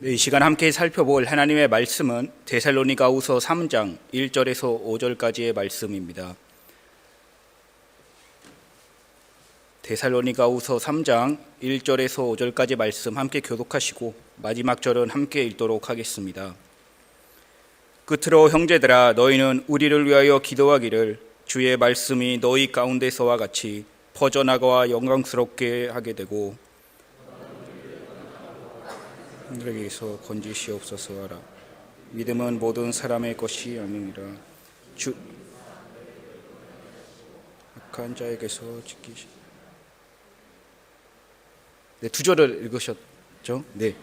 네, 이 시간 함께 살펴볼 하나님의 말씀은 데살로니가우서 3장 1절에서 5절까지의 말씀입니다. 데살로니가우서 3장 1절에서 5절까지 말씀 함께 교독하시고 마지막 절은 함께 읽도록 하겠습니다. 끝으로 형제들아 너희는 우리를 위하여 기도하기를 주의 말씀이 너희 가운데서와 같이 퍼져나가와 영광스럽게 하게 되고 하늘에게서 건지시옵소서 하라 믿음은 모든 사람의 것이 아니니라 주 악한 자에게서 지키시 네, 두 절을 읽으셨죠? 네.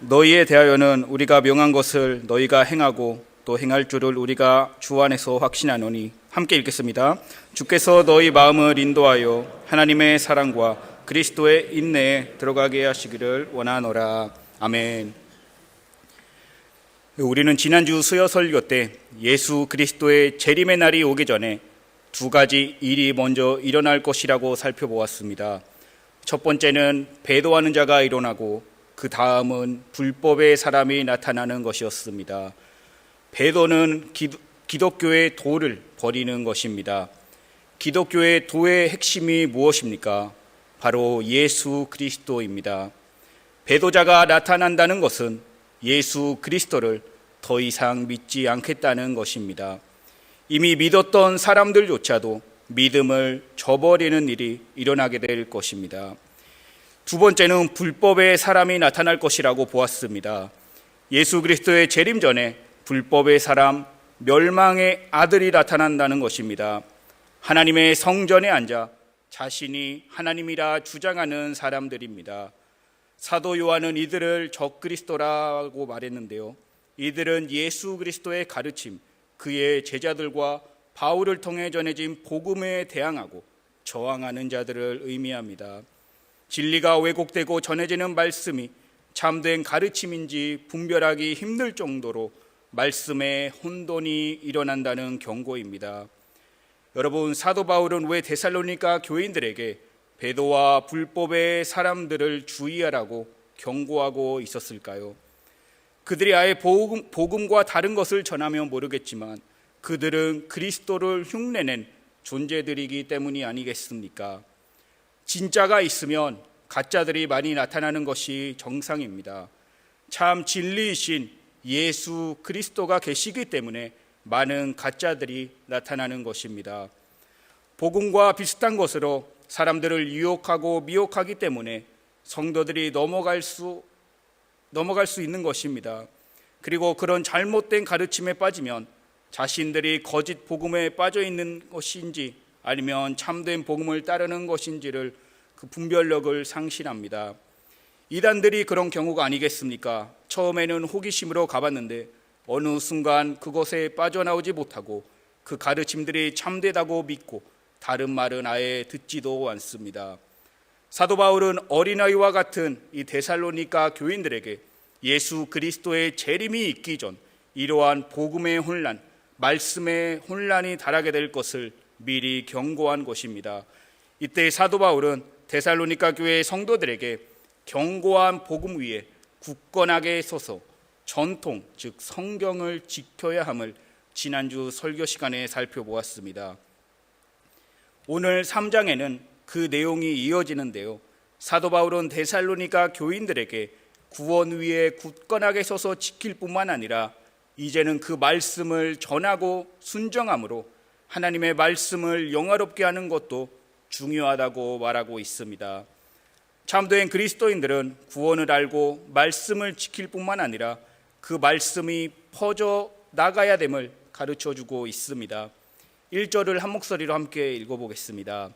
너희에 대하여는 우리가 명한 것을 너희가 행하고 또 행할 줄을 우리가 주 안에서 확신하노니 함께 읽겠습니다. 주께서 너희 마음을 인도하여 하나님의 사랑과 그리스도의 인내에 들어가게 하시기를 원하노라. 아멘. 우리는 지난주 수요 설교 때 예수 그리스도의 재림의 날이 오기 전에 두 가지 일이 먼저 일어날 것이라고 살펴보았습니다. 첫 번째는 배도하는 자가 일어나고 그 다음은 불법의 사람이 나타나는 것이었습니다. 배도는 기도, 기독교의 도를 버리는 것입니다. 기독교의 도의 핵심이 무엇입니까? 바로 예수 그리스도입니다. 배도자가 나타난다는 것은 예수 그리스도를 더 이상 믿지 않겠다는 것입니다. 이미 믿었던 사람들조차도 믿음을 저버리는 일이 일어나게 될 것입니다. 두 번째는 불법의 사람이 나타날 것이라고 보았습니다. 예수 그리스도의 재림 전에 불법의 사람, 멸망의 아들이 나타난다는 것입니다. 하나님의 성전에 앉아 자신이 하나님이라 주장하는 사람들입니다. 사도 요한은 이들을 적그리스도라고 말했는데요. 이들은 예수 그리스도의 가르침, 그의 제자들과 바울을 통해 전해진 복음에 대항하고 저항하는 자들을 의미합니다. 진리가 왜곡되고 전해지는 말씀이 참된 가르침인지 분별하기 힘들 정도로 말씀에 혼돈이 일어난다는 경고입니다. 여러분 사도 바울은 왜 데살로니가 교인들에게 배도와 불법의 사람들을 주의하라고 경고하고 있었을까요? 그들이 아예 복음, 복음 과 다른 것을 전하면 모르겠지만 그들은 그리스도를 흉내낸 존재들이기 때문이 아니겠습니까? 진짜가 있으면 가짜들이 많이 나타나는 것이 정상입니다. 참 진리이신 예수 그리스도가 계시기 때문에 많은 가짜들이 나타나는 것입니다. 복음과 비슷한 것으로 사람들을 유혹하고 미혹하기 때문에 성도들이 넘어갈 수 넘어갈 수 있는 것입니다. 그리고 그런 잘못된 가르침에 빠지면 자신들이 거짓 복음에 빠져 있는 것인지 아니면 참된 복음을 따르는 것인지를 그 분별력을 상실합니다. 이단들이 그런 경우가 아니겠습니까? 처음에는 호기심으로 가봤는데 어느 순간 그것에 빠져나오지 못하고 그 가르침들이 참되다고 믿고 다른 말은 아예 듣지도 않습니다. 사도 바울은 어린아이와 같은 이 데살로니가 교인들에게 예수 그리스도의 재림이 있기 전 이러한 복음의 혼란, 말씀의 혼란이 달하게 될 것을 미리 경고한 것입니다. 이때 사도 바울은 데살로니가 교회 성도들에게 경고한 복음 위에 굳건하게 서서 전통 즉 성경을 지켜야 함을 지난주 설교 시간에 살펴보았습니다. 오늘 3장에는 그 내용이 이어지는데요. 사도 바울은 데살로니가 교인들에게 구원 위에 굳건하게 서서 지킬 뿐만 아니라 이제는 그 말씀을 전하고 순정함으로 하나님의 말씀을 영화롭게 하는 것도 중요하다고 말하고 있습니다. 참된 그리스도인들은 구원을 알고 말씀을 지킬 뿐만 아니라 그 말씀이 퍼져 나가야 됨을 가르쳐 주고 있습니다. 1절을 한 목소리로 함께 읽어보겠습니다.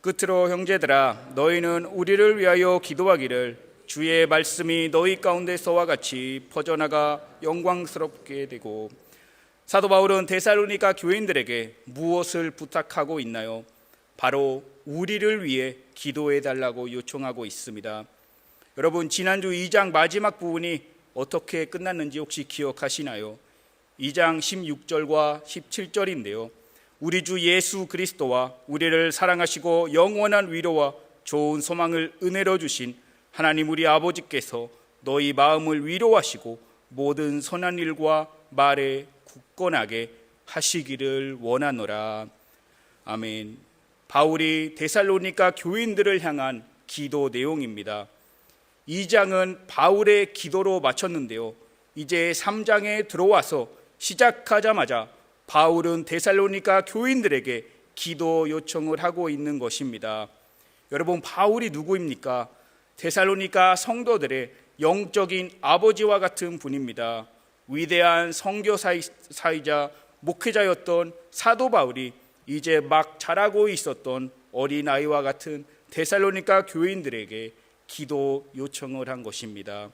끝으로 형제들아 너희는 우리를 위하여 기도하기를 주의 말씀이 너희 가운데서와 같이 퍼져나가 영광스럽게 되고 사도 바울은 데살로니가 교인들에게 무엇을 부탁하고 있나요? 바로 우리를 위해 기도해 달라고 요청하고 있습니다. 여러분 지난주 2장 마지막 부분이 어떻게 끝났는지 혹시 기억하시나요? 2장 16절과 17절인데요. 우리 주 예수 그리스도와 우리를 사랑하시고 영원한 위로와 좋은 소망을 은혜로 주신 하나님 우리 아버지께서 너희 마음을 위로하시고 모든 선한 일과 말에 굳건하게 하시기를 원하노라. 아멘. 바울이 데살로니가 교인들을 향한 기도 내용입니다. 2장은 바울의 기도로 마쳤는데요. 이제 3장에 들어와서 시작하자마자 바울은 데살로니가 교인들에게 기도 요청을 하고 있는 것입니다. 여러분 바울이 누구입니까? 데살로니가 성도들의 영적인 아버지와 같은 분입니다. 위대한 선교사이자 목회자였던 사도 바울이 이제 막 자라고 있었던 어린아이와 같은 데살로니가 교인들에게 기도 요청을 한 것입니다.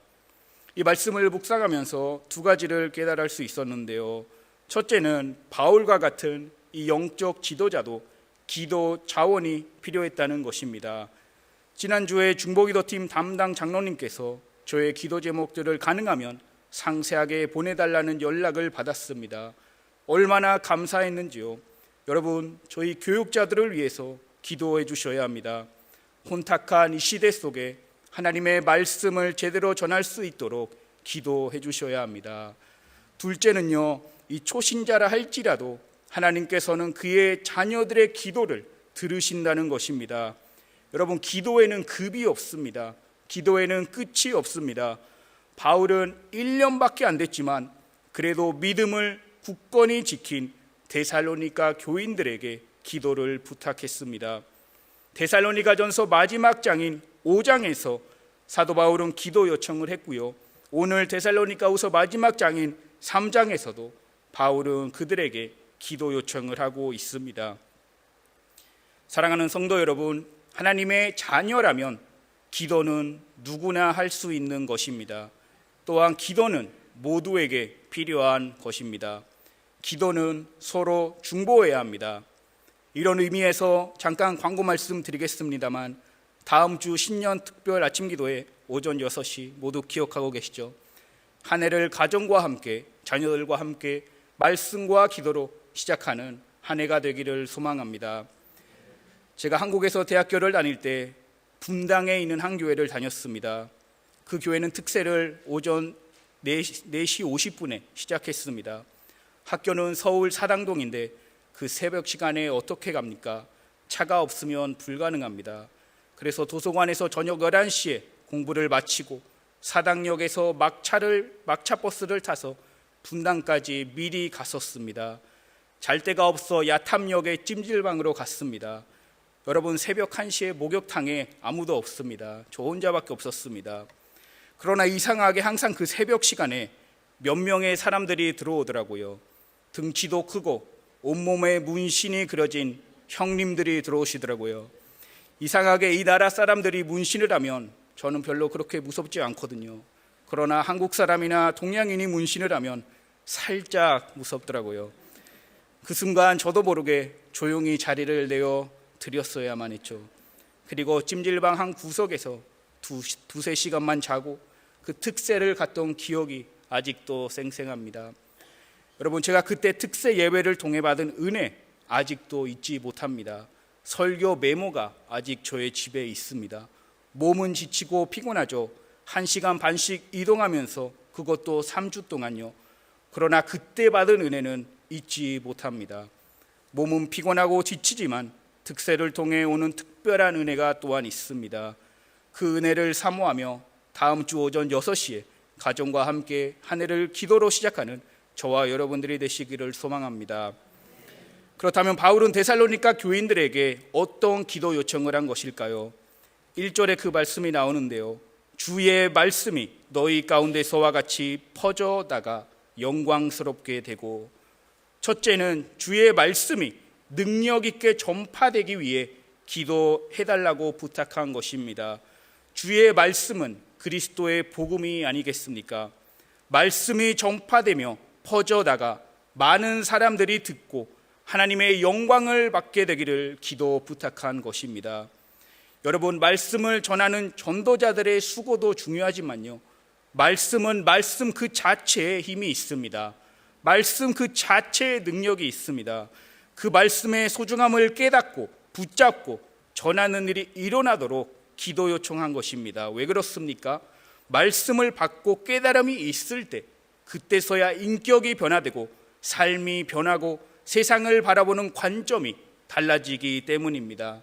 이 말씀을 묵상하면서 두 가지를 깨달을 수 있었는데요. 첫째는 바울과 같은 이 영적 지도자도 기도 자원이 필요했다는 것입니다. 지난주에 중보기도팀 담당 장로님께서 저의 기도 제목들을 가능하면 상세하게 보내달라는 연락을 받았습니다. 얼마나 감사했는지요. 여러분, 저희 교육자들을 위해서 기도해 주셔야 합니다. 혼탁한 이 시대 속에 하나님의 말씀을 제대로 전할 수 있도록 기도해 주셔야 합니다. 둘째는요, 이 초신자라 할지라도 하나님께서는 그의 자녀들의 기도를 들으신다는 것입니다. 여러분, 기도에는 급이 없습니다. 기도에는 끝이 없습니다. 바울은 1년밖에 안 됐지만 그래도 믿음을 굳건히 지킨 데살로니가 교인들에게 기도를 부탁했습니다. 데살로니가 전서 마지막 장인 5장에서 사도 바울은 기도 요청을 했고요. 오늘 데살로니가 후서 마지막 장인 3장에서도 바울은 그들에게 기도 요청을 하고 있습니다. 사랑하는 성도 여러분, 하나님의 자녀라면 기도는 누구나 할 수 있는 것입니다. 또한 기도는 모두에게 필요한 것입니다. 기도는 서로 중보해야 합니다. 이런 의미에서 잠깐 광고 말씀 드리겠습니다만 다음 주 신년 특별 아침 기도에 오전 6시 모두 기억하고 계시죠? 한 해를 가정과 함께 자녀들과 함께 말씀과 기도로 시작하는 한 해가 되기를 소망합니다. 제가 한국에서 대학교를 다닐 때 분당에 있는 한 교회를 다녔습니다. 그 교회는 특세를 오전 4시, 4시 50분에 시작했습니다. 학교는 서울 사당동인데 그 새벽 시간에 어떻게 갑니까? 차가 없으면 불가능합니다. 그래서 도서관에서 저녁 11시에 공부를 마치고 사당역에서 막차를 막차 버스를 타서 분당까지 미리 갔었습니다. 잘 데가 없어 야탐역의 찜질방으로 갔습니다. 여러분 새벽 1시에 목욕탕에 아무도 없습니다. 저 혼자밖에 없었습니다. 그러나 이상하게 항상 그 새벽 시간에 몇 명의 사람들이 들어오더라고요. 등치도 크고 온몸에 문신이 그려진 형님들이 들어오시더라고요. 이상하게 이 나라 사람들이 문신을 하면 저는 별로 그렇게 무섭지 않거든요. 그러나 한국 사람이나 동양인이 문신을 하면 살짝 무섭더라고요. 그 순간 저도 모르게 조용히 자리를 내어 드렸어야만 했죠. 그리고 찜질방 한 구석에서 두, 두세 시간만 자고 그 특세를 갔던 기억이 아직도 생생합니다. 여러분, 제가 그때 특세 예배를 통해 받은 은혜 아직도 잊지 못합니다. 설교 메모가 아직 저의 집에 있습니다. 몸은 지치고 피곤하죠. 한 시간 반씩 이동하면서 그것도 3주 동안요. 그러나 그때 받은 은혜는 잊지 못합니다. 몸은 피곤하고 지치지만 특세를 통해 오는 특별한 은혜가 또한 있습니다. 그 은혜를 사모하며 다음 주 오전 6시에 가정과 함께 한 해를 기도로 시작하는 저와 여러분들이 되시기를 소망합니다. 그렇다면 바울은 데살로니가 교인들에게 어떤 기도 요청을 한 것일까요? 1절에 그 말씀이 나오는데요. 주의 말씀이 너희 가운데서와 같이 퍼져다가 영광스럽게 되고 첫째는 주의 말씀이 능력 있게 전파되기 위해 기도해 달라고 부탁한 것입니다. 주의 말씀은 그리스도의 복음이 아니겠습니까? 말씀이 전파되며 퍼져다가 많은 사람들이 듣고 하나님의 영광을 받게 되기를 기도 부탁한 것입니다. 여러분, 말씀을 전하는 전도자들의 수고도 중요하지만요. 말씀은 말씀 그 자체에 힘이 있습니다. 말씀 그 자체의 능력이 있습니다. 그 말씀의 소중함을 깨닫고 붙잡고 전하는 일이 일어나도록 기도 요청한 것입니다. 왜 그렇습니까? 말씀을 받고 깨달음이 있을 때 그때서야 인격이 변화되고 삶이 변하고 세상을 바라보는 관점이 달라지기 때문입니다.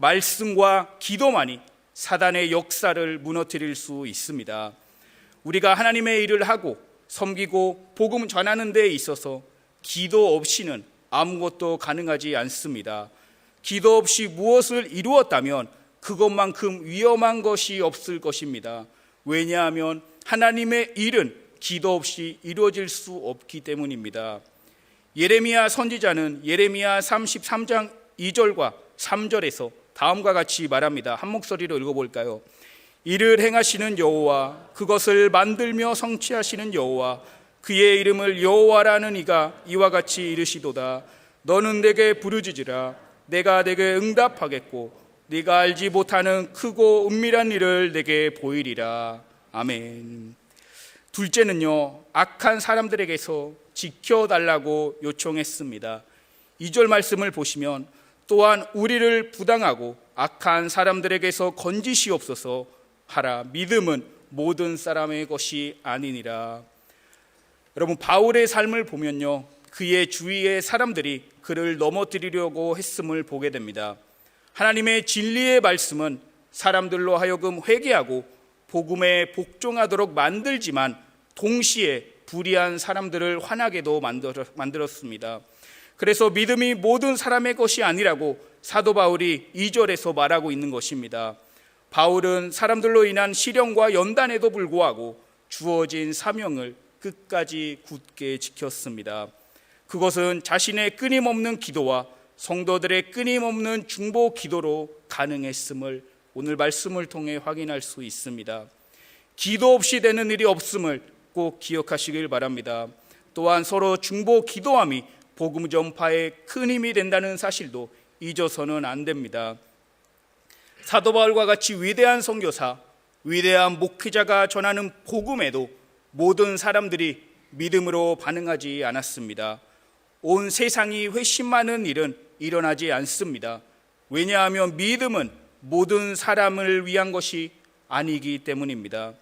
말씀과 기도만이 사단의 역사를 무너뜨릴 수 있습니다. 우리가 하나님의 일을 하고 섬기고 복음 전하는 데 있어서 기도 없이는 아무것도 가능하지 않습니다. 기도 없이 무엇을 이루었다면 그것만큼 위험한 것이 없을 것입니다. 왜냐하면 하나님의 일은 기도 없이 이루어질 수 없기 때문입니다. 예레미야 선지자는 예레미야 33장 2절과 3절에서 다음과 같이 말합니다. 한 목소리로 읽어볼까요? 이를 행하시는 여호와 그것을 만들며 성취하시는 여호와 그의 이름을 여호와라는 이가 이와 같이 이르시도다. 너는 내게 부르짖으라. 내가 내게 응답하겠고 네가 알지 못하는 크고 은밀한 일을 내게 보이리라. 아멘. 둘째는요 악한 사람들에게서 지켜달라고 요청했습니다. 2절 말씀을 보시면 또한 우리를 부당하고 악한 사람들에게서 건지시옵소서. 하라 믿음은 모든 사람의 것이 아니니라. 여러분 바울의 삶을 보면요 그의 주위의 사람들이 그를 넘어뜨리려고 했음을 보게 됩니다. 하나님의 진리의 말씀은 사람들로 하여금 회개하고 복음에 복종하도록 만들지만 동시에 불의한 사람들을 화나게도 만들었습니다. 그래서 믿음이 모든 사람의 것이 아니라고 사도 바울이 2절에서 말하고 있는 것입니다. 바울은 사람들로 인한 시련과 연단에도 불구하고 주어진 사명을 끝까지 굳게 지켰습니다. 그것은 자신의 끊임없는 기도와 성도들의 끊임없는 중보 기도로 가능했음을 오늘 말씀을 통해 확인할 수 있습니다. 기도 없이 되는 일이 없음을 꼭 기억하시길 바랍니다. 또한 서로 중보 기도함이 복음 전파에 큰 힘이 된다는 사실도 잊어서는 안 됩니다. 사도 바울과 같이 위대한 선교사, 위대한 목회자가 전하는 복음에도 모든 사람들이 믿음으로 반응하지 않았습니다. 온 세상이 훨씬 많은 일은 일어나지 않습니다. 왜냐하면 믿음은 모든 사람을 위한 것이 아니기 때문입니다.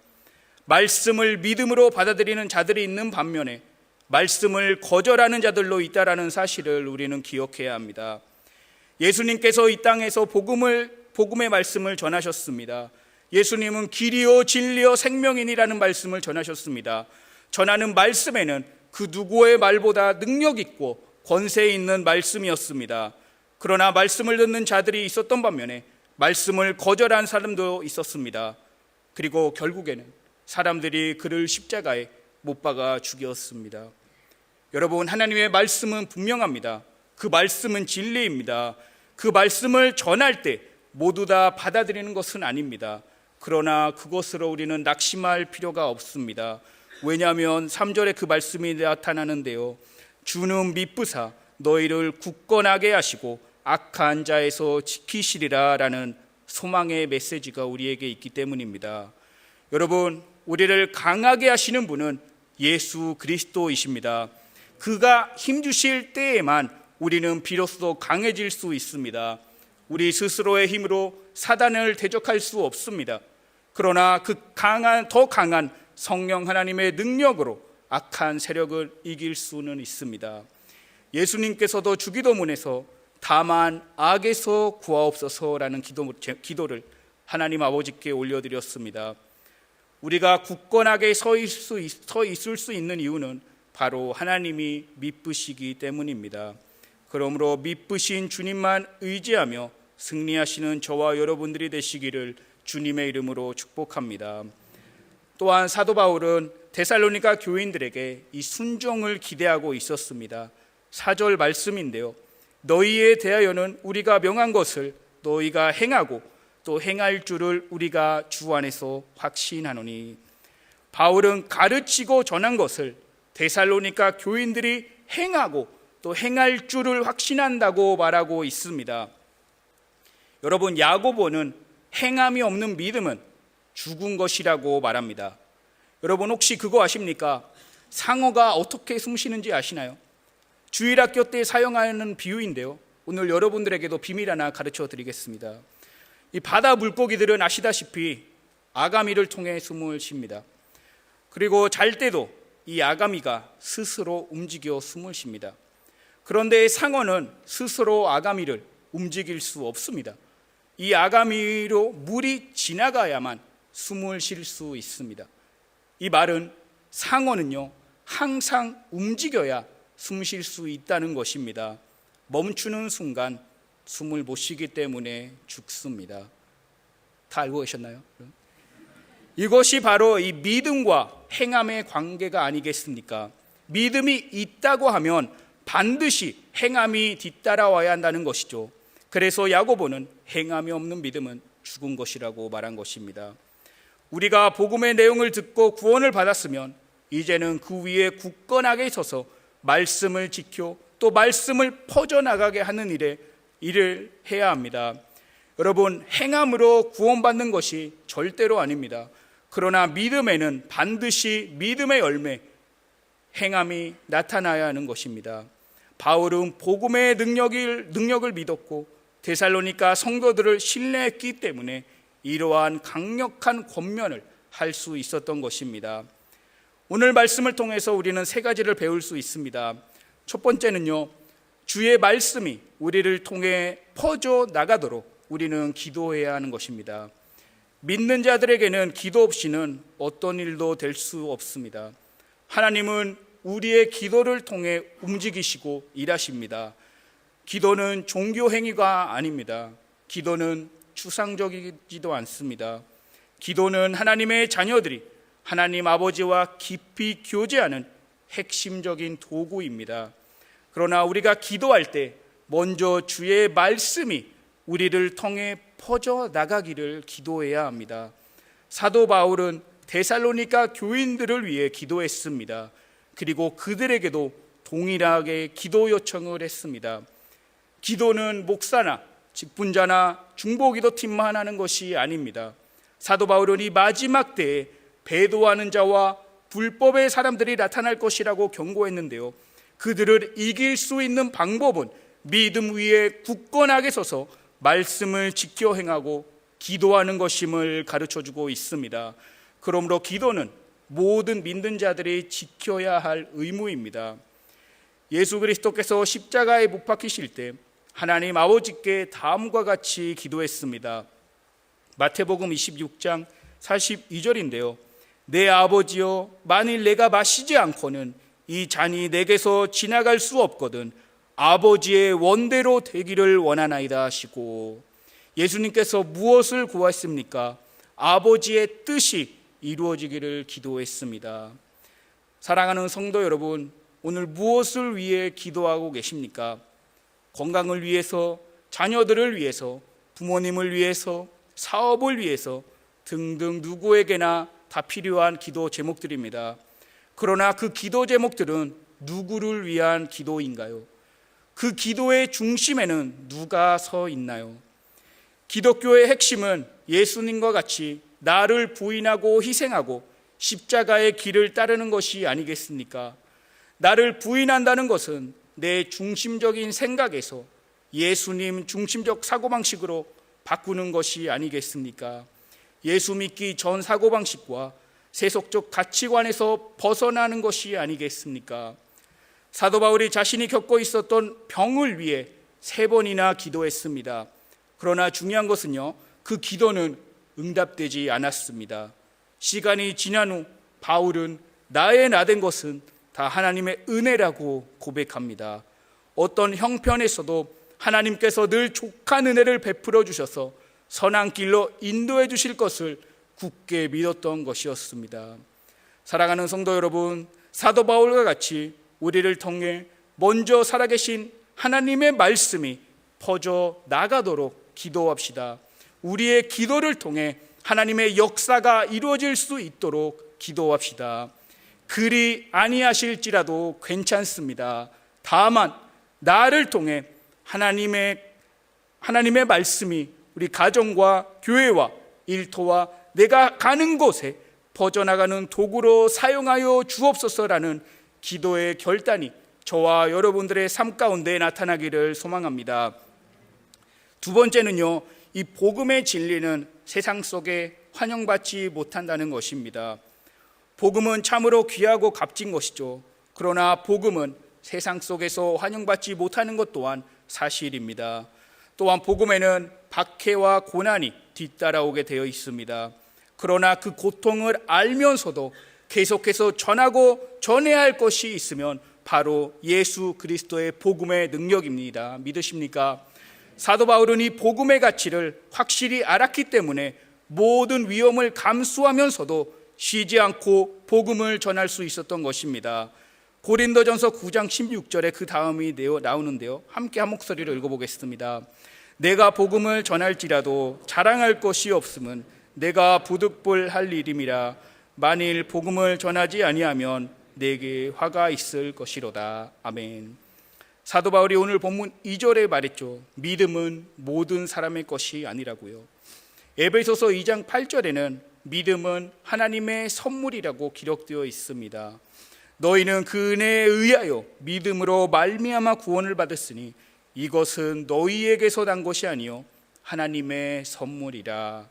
말씀을 믿음으로 받아들이는 자들이 있는 반면에 말씀을 거절하는 자들로 있다라는 사실을 우리는 기억해야 합니다. 예수님께서 이 땅에서 복음을 복음의 말씀을 전하셨습니다. 예수님은 길이요 진리요 생명인이라는 말씀을 전하셨습니다. 전하는 말씀에는 그 누구의 말보다 능력 있고 권세 있는 말씀이었습니다. 그러나 말씀을 듣는 자들이 있었던 반면에 말씀을 거절한 사람도 있었습니다. 그리고 결국에는 사람들이 그를 십자가에 못 박아 죽였습니다. 여러분, 하나님의 말씀은 분명합니다. 그 말씀은 진리입니다. 그 말씀을 전할 때 모두 다 받아들이는 것은 아닙니다. 그러나 그것으로 우리는 낙심할 필요가 없습니다. 왜냐하면 3절에 그 말씀이 나타나는데요. 주는 미쁘사 너희를 굳건하게 하시고 악한 자에서 지키시리라라는 소망의 메시지가 우리에게 있기 때문입니다. 여러분, 우리를 강하게 하시는 분은 예수 그리스도이십니다. 그가 힘 주실 때에만 우리는 비로소 강해질 수 있습니다. 우리 스스로의 힘으로 사단을 대적할 수 없습니다. 그러나 그 강한 더 강한 성령 하나님의 능력으로 악한 세력을 이길 수는 있습니다. 예수님께서도 주기도문에서 다만 악에서 구하옵소서라는 기도, 기도를 하나님 아버지께 올려드렸습니다. 우리가 굳건하게 서 있을, 수, 서 있을 수 있는 이유는 바로 하나님이 미쁘시기 때문입니다. 그러므로 미쁘신 주님만 의지하며 승리하시는 저와 여러분들이 되시기를 주님의 이름으로 축복합니다. 또한 사도 바울은 데살로니가 교인들에게 이 순종을 기대하고 있었습니다. 4절 말씀인데요. 너희에 대하여는 우리가 명한 것을 너희가 행하고 또 행할 줄을 우리가 주 안에서 확신하노니 바울은 가르치고 전한 것을 데살로니가 교인들이 행하고 또 행할 줄을 확신한다고 말하고 있습니다. 여러분 야고보는 행함이 없는 믿음은 죽은 것이라고 말합니다. 여러분 혹시 그거 아십니까? 상어가 어떻게 숨쉬는지 아시나요? 주일학교 때 사용하는 비유인데요. 오늘 여러분들에게도 비밀 하나 가르쳐 드리겠습니다. 이 바다 물고기들은 아시다시피 아가미를 통해 숨을 쉽니다. 그리고 잘 때도 이 아가미가 스스로 움직여 숨을 쉽니다. 그런데 상어는 스스로 아가미를 움직일 수 없습니다. 이 아가미로 물이 지나가야만 숨을 쉴 수 있습니다. 이 말은 상어는요, 항상 움직여야 숨 쉴 수 있다는 것입니다. 멈추는 순간 숨을 못 쉬기 때문에 죽습니다. 다 알고 계셨나요? 이것이 바로 이 믿음과 행함의 관계가 아니겠습니까? 믿음이 있다고 하면 반드시 행함이 뒤따라와야 한다는 것이죠. 그래서 야고보는 행함이 없는 믿음은 죽은 것이라고 말한 것입니다. 우리가 복음의 내용을 듣고 구원을 받았으면 이제는 그 위에 굳건하게 서서 말씀을 지켜 또 말씀을 퍼져나가게 하는 일에 일을 해야 합니다. 여러분, 행함으로 구원받는 것이 절대로 아닙니다. 그러나 믿음에는 반드시 믿음의 열매, 행함이 나타나야 하는 것입니다. 바울은 복음의 능력을, 능력을 믿었고 데살로니가 성도들을 신뢰했기 때문에 이러한 강력한 권면을 할 수 있었던 것입니다. 오늘 말씀을 통해서 우리는 세 가지를 배울 수 있습니다. 첫 번째는요, 주의 말씀이 우리를 통해 퍼져 나가도록 우리는 기도해야 하는 것입니다. 믿는 자들에게는 기도 없이는 어떤 일도 될 수 없습니다. 하나님은 우리의 기도를 통해 움직이시고 일하십니다. 기도는 종교 행위가 아닙니다. 기도는 추상적이지도 않습니다. 기도는 하나님의 자녀들이 하나님 아버지와 깊이 교제하는 핵심적인 도구입니다. 그러나 우리가 기도할 때 먼저 주의 말씀이 우리를 통해 퍼져 나가기를 기도해야 합니다. 사도 바울은 데살로니가 교인들을 위해 기도했습니다. 그리고 그들에게도 동일하게 기도 요청을 했습니다. 기도는 목사나 직분자나 중보기도 팀만 하는 것이 아닙니다. 사도 바울은 이 마지막 때에 배도하는 자와 불법의 사람들이 나타날 것이라고 경고했는데요. 그들을 이길 수 있는 방법은 믿음 위에 굳건하게 서서 말씀을 지켜 행하고 기도하는 것임을 가르쳐 주고 있습니다. 그러므로 기도는 모든 믿는 자들이 지켜야 할 의무입니다. 예수 그리스도께서 십자가에 못 박히실 때 하나님 아버지께 다음과 같이 기도했습니다. 마태복음 26장 42절인데요. 내 아버지여 만일 내가 마시지 않고는 이 잔이 내게서 지나갈 수 없거든 아버지의 원대로 되기를 원하나이다 하시고 예수님께서 무엇을 구하셨습니까? 아버지의 뜻이 이루어지기를 기도했습니다. 사랑하는 성도 여러분, 오늘 무엇을 위해 기도하고 계십니까? 건강을 위해서, 자녀들을 위해서, 부모님을 위해서, 사업을 위해서 등등 누구에게나 다 필요한 기도 제목들입니다. 그러나 그 기도 제목들은 누구를 위한 기도인가요? 그 기도의 중심에는 누가 서 있나요? 기독교의 핵심은 예수님과 같이 나를 부인하고 희생하고 십자가의 길을 따르는 것이 아니겠습니까? 나를 부인한다는 것은 내 중심적인 생각에서 예수님 중심적 사고방식으로 바꾸는 것이 아니겠습니까? 예수 믿기 전 사고방식과 세속적 가치관에서 벗어나는 것이 아니겠습니까? 사도 바울이 자신이 겪고 있었던 병을 위해 세 번이나 기도했습니다. 그러나 중요한 것은요, 그 기도는 응답되지 않았습니다. 시간이 지난 후 바울은 나의 나된 것은 다 하나님의 은혜라고 고백합니다. 어떤 형편에서도 하나님께서 늘 족한 은혜를 베풀어 주셔서 선한 길로 인도해 주실 것을 굳게 믿었던 것이었습니다. 사랑하는 성도 여러분, 사도 바울과 같이 우리를 통해 먼저 살아계신 하나님의 말씀이 퍼져 나가도록 기도합시다. 우리의 기도를 통해 하나님의 역사가 이루어질 수 있도록 기도합시다. 그리 아니하실지라도 괜찮습니다. 다만 나를 통해 하나님의 하나님의 말씀이 우리 가정과 교회와 일터와 내가 가는 곳에 퍼져나가는 도구로 사용하여 주옵소서라는 기도의 결단이 저와 여러분들의 삶 가운데 나타나기를 소망합니다. 두 번째는요, 이 복음의 진리는 세상 속에 환영받지 못한다는 것입니다. 복음은 참으로 귀하고 값진 것이죠. 그러나 복음은 세상 속에서 환영받지 못하는 것 또한 사실입니다. 또한 복음에는 박해와 고난이 뒤따라오게 되어 있습니다. 그러나 그 고통을 알면서도 계속해서 전하고 전해야 할 것이 있으면 바로 예수 그리스도의 복음의 능력입니다. 믿으십니까? 사도 바울은 이 복음의 가치를 확실히 알았기 때문에 모든 위험을 감수하면서도 쉬지 않고 복음을 전할 수 있었던 것입니다. 고린도전서 9장 16절에 그 다음이 나오는데요. 함께 한 목소리로 읽어보겠습니다. 내가 복음을 전할지라도 자랑할 것이 없음은 내가 부득불 할 일임이라 만일 복음을 전하지 아니하면 내게 화가 있을 것이로다. 아멘. 사도 바울이 오늘 본문 2절에 말했죠. 믿음은 모든 사람의 것이 아니라고요. 에베소서 2장 8절에는 믿음은 하나님의 선물이라고 기록되어 있습니다. 너희는 그 은혜에 의하여 믿음으로 말미암아 구원을 받았으니 이것은 너희에게서 난 것이 아니요 하나님의 선물이라.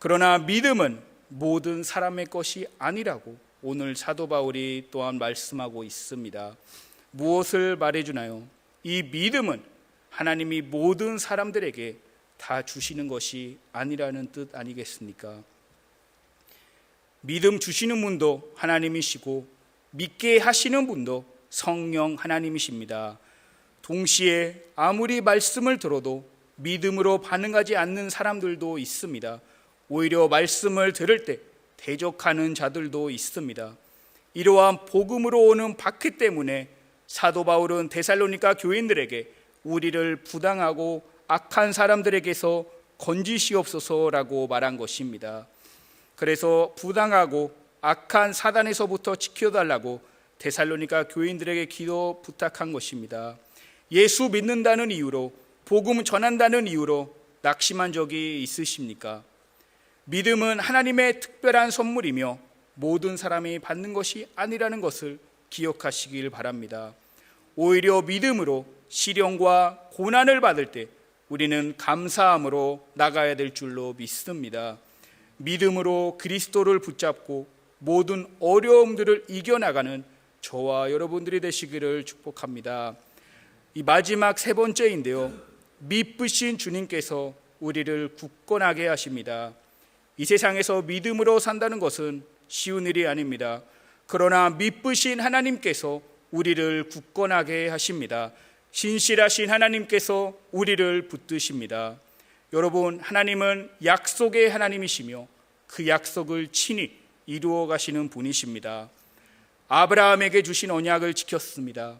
그러나 믿음은 모든 사람의 것이 아니라고 오늘 사도 바울이 또한 말씀하고 있습니다. 무엇을 말해주나요? 이 믿음은 하나님이 모든 사람들에게 다 주시는 것이 아니라는 뜻 아니겠습니까? 믿음 주시는 분도 하나님이시고 믿게 하시는 분도 성령 하나님이십니다. 동시에 아무리 말씀을 들어도 믿음으로 반응하지 않는 사람들도 있습니다. 오히려 말씀을 들을 때 대적하는 자들도 있습니다. 이러한 복음으로 오는 박해 때문에 사도 바울은 데살로니가 교인들에게 우리를 부당하고 악한 사람들에게서 건지시옵소서라고 말한 것입니다. 그래서 부당하고 악한 사단에서부터 지켜달라고 데살로니가 교인들에게 기도 부탁한 것입니다. 예수 믿는다는 이유로 복음 전한다는 이유로 낙심한 적이 있으십니까? 믿음은 하나님의 특별한 선물이며 모든 사람이 받는 것이 아니라는 것을 기억하시길 바랍니다. 오히려 믿음으로 시련과 고난을 받을 때 우리는 감사함으로 나가야 될 줄로 믿습니다. 믿음으로 그리스도를 붙잡고 모든 어려움들을 이겨나가는 저와 여러분들이 되시기를 축복합니다. 이 마지막 세 번째인데요. 믿으신 주님께서 우리를 굳건하게 하십니다. 이 세상에서 믿음으로 산다는 것은 쉬운 일이 아닙니다. 그러나 믿으신 하나님께서 우리를 굳건하게 하십니다. 신실하신 하나님께서 우리를 붙드십니다. 여러분, 하나님은 약속의 하나님이시며 그 약속을 친히 이루어 가시는 분이십니다. 아브라함에게 주신 언약을 지켰습니다.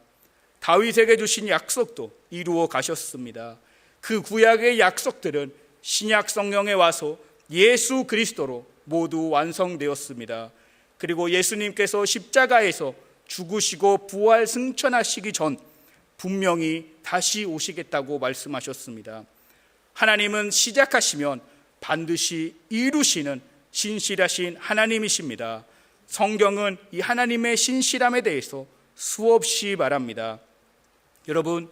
다윗에게 주신 약속도 이루어 가셨습니다. 그 구약의 약속들은 신약 성령에 와서 예수 그리스도로 모두 완성되었습니다. 그리고 예수님께서 십자가에서 죽으시고 부활 승천하시기 전 분명히 다시 오시겠다고 말씀하셨습니다. 하나님은 시작하시면 반드시 이루시는 신실하신 하나님이십니다. 성경은 이 하나님의 신실함에 대해서 수없이 말합니다. 여러분,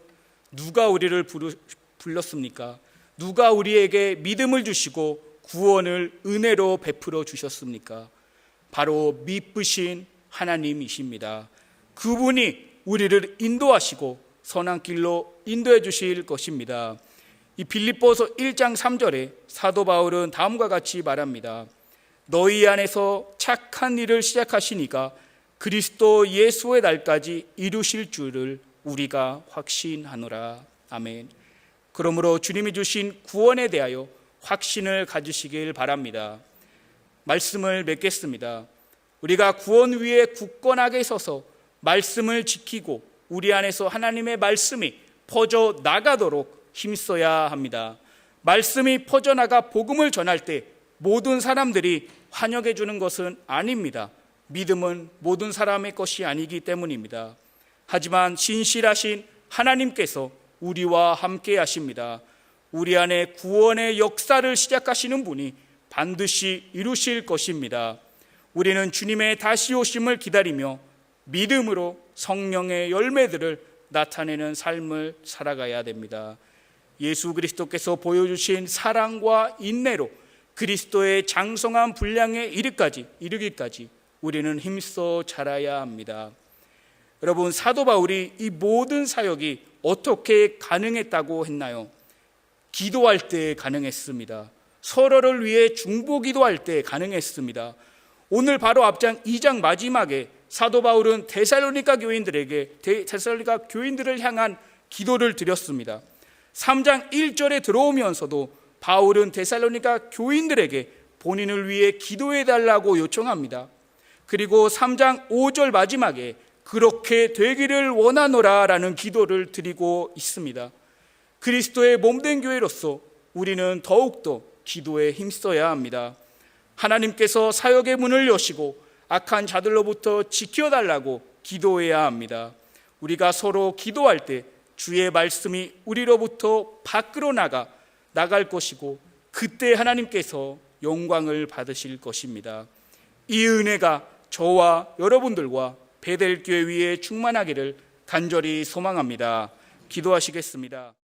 누가 우리를 불렀습니까? 누가 우리에게 믿음을 주시고 구원을 은혜로 베풀어 주셨습니까? 바로 믿으신 하나님이십니다. 그분이 우리를 인도하시고 선한 길로 인도해 주실 것입니다. 이 빌립보서 1장 3절에 사도 바울은 다음과 같이 말합니다. 너희 안에서 착한 일을 시작하시니까 그리스도 예수의 날까지 이루실 줄을 우리가 확신하노라. 아멘. 그러므로 주님이 주신 구원에 대하여 확신을 가지시길 바랍니다. 말씀을 맺겠습니다. 우리가 구원 위에 굳건하게 서서 말씀을 지키고 우리 안에서 하나님의 말씀이 퍼져 나가도록 힘써야 합니다. 말씀이 퍼져나가 복음을 전할 때 모든 사람들이 환영해 주는 것은 아닙니다. 믿음은 모든 사람의 것이 아니기 때문입니다. 하지만 신실하신 하나님께서 우리와 함께 하십니다. 우리 안에 구원의 역사를 시작하시는 분이 반드시 이루실 것입니다. 우리는 주님의 다시 오심을 기다리며 믿음으로 성령의 열매들을 나타내는 삶을 살아가야 됩니다. 예수 그리스도께서 보여주신 사랑과 인내로 그리스도의 장성한 분량에 이르까지 이르기까지 우리는 힘써 자라야 합니다. 여러분 사도 바울이 이 모든 사역이 어떻게 가능했다고 했나요? 기도할 때 가능했습니다. 서로를 위해 중보 기도할 때 가능했습니다. 오늘 바로 앞장 2장 마지막에 사도 바울은 데살로니가 교인들에게 데- 데살로니가 교인들을 향한 기도를 드렸습니다. 3장 1절에 들어오면서도 바울은 데살로니가 교인들에게 본인을 위해 기도해 달라고 요청합니다. 그리고 3장 5절 마지막에 그렇게 되기를 원하노라라는 기도를 드리고 있습니다. 그리스도의 몸된 교회로서 우리는 더욱더 기도에 힘써야 합니다. 하나님께서 사역의 문을 여시고 악한 자들로부터 지켜달라고 기도해야 합니다. 우리가 서로 기도할 때 주의 말씀이 우리로부터 밖으로 나가 나갈 것이고 그때 하나님께서 영광을 받으실 것입니다. 이 은혜가 저와 여러분들과 베델교회 위에 충만하기를 간절히 소망합니다. 기도하시겠습니다.